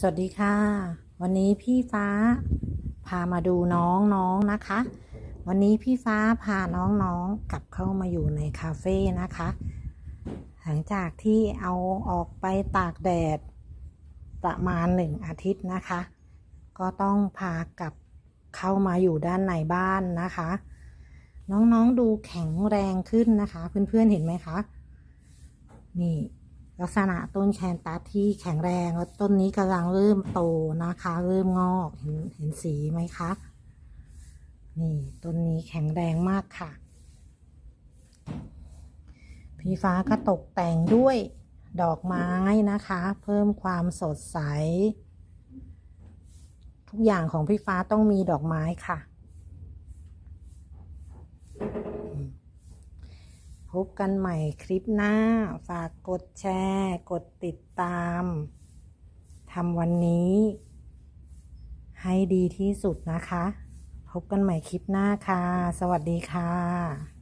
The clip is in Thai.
สวัสดีค่ะ วันนี้พี่ฟ้าพามาดูน้องๆนนะคะ วันนี้พี่ฟ้าพาน้องๆกลับเข้ามาอยู่ในคาเฟ่นะคะ หลังจากที่เอาออกไปตากแดดประมาณหนึ่งอาทิตย์นะคะ ก็ต้องพากลับเข้ามาอยู่ด้านในบ้านนะคะ น้องๆดูแข็งแรงขึ้นนะคะ เพื่อนๆเห็นไหมคะ นี่ ลักษณะต้นแคนตัสที่แข็งแรงแล้วต้นนี้กำลังเริ่มโตนะคะ เริ่มงอกเห็นเห็นสีไหมคะนี่ต้นนี้แข็งแรงมากค่ะ พี่ฟ้าก็ตกแต่งด้วยดอกไม้นะคะ เพิ่มความสดใส ทุกอย่างของพี่ฟ้าต้องมีดอกไม้ค่ะ พบกันใหม่คลิปหน้า ฝากกดแชร์ กดติดตามทำวันนี้ ให้ดีที่สุดนะคะ พบกันใหม่คลิปหน้าค่ะ สวัสดีค่ะ